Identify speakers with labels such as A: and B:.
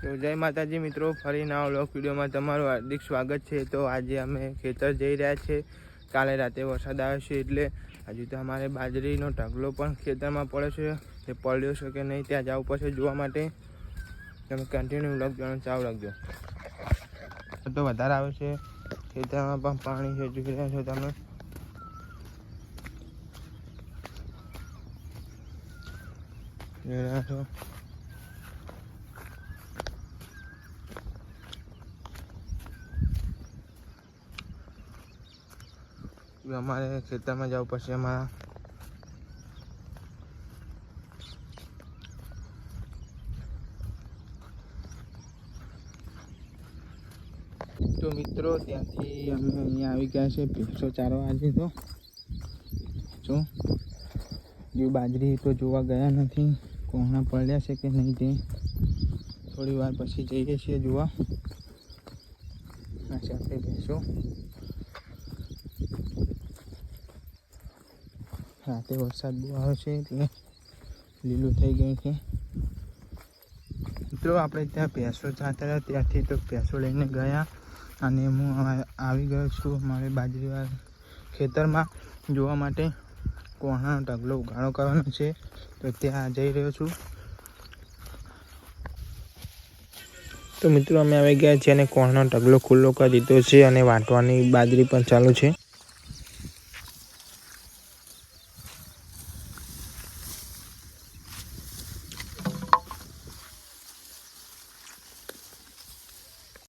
A: તો જય માતાજી મિત્રો, ફરી નવા વ્લોગ વિડીયોમાં તમારું હાર્દિક સ્વાગત છે. તો આજે અમે ખેતર જઈ રહ્યા છે. કાલે રાતે વરસાદ આવ્યો છે એટલે હજુ તો અમારે બાજરીનો ઢગલો પણ ખેતરમાં પડ્યો છે. તે પડ્યો છે કે નહીં ત્યાં જવું પડશે જોવા માટે. તમે કન્ટિન્યુ વ્લોગ જોવાનું ચાલુ રાખજો. તો વધારે આવે છે. ખેતરમાં પણ પાણી છે જોઈ રહ્યા છો તમે. જોઈ રહ્યા છો? અમારે ખેતરમાં જવું પડશે અમારા. તો મિત્રો, ત્યાંથી અમે અહીંયા આવી ગયા છે ભેંસો ચારો આજે તો. જો જો બાજરી તો જોવા ગયા નથી. કોહણા પડ્યા છે કે નહીં તે? થોડી વાર પછી જઈએ છીએ જોવા. આ છે ભેંસો રાતે વરસાદ બહુ આવે છે, એટલે લીલું થઈ ગયું છે. મિત્રો, આપણે ત્યાં ભેંસો જતા હતા, ત્યાંથી તો ભેંસો લઈને ગયા અને હું આવી ગયો છું અમારે બાજરીવાર ખેતરમાં જોવા માટે. કોણાનો ઢગલો ઉઘાડો કરવાનો છે, તો ત્યાં જઈ રહ્યો છું. તો મિત્રો, અમે આવી ગયા છીએ અને કોણનો ઢગલો ખુલ્લો કરી દીધો છે અને વાંટવાની બાજરી પણ ચાલુ છે.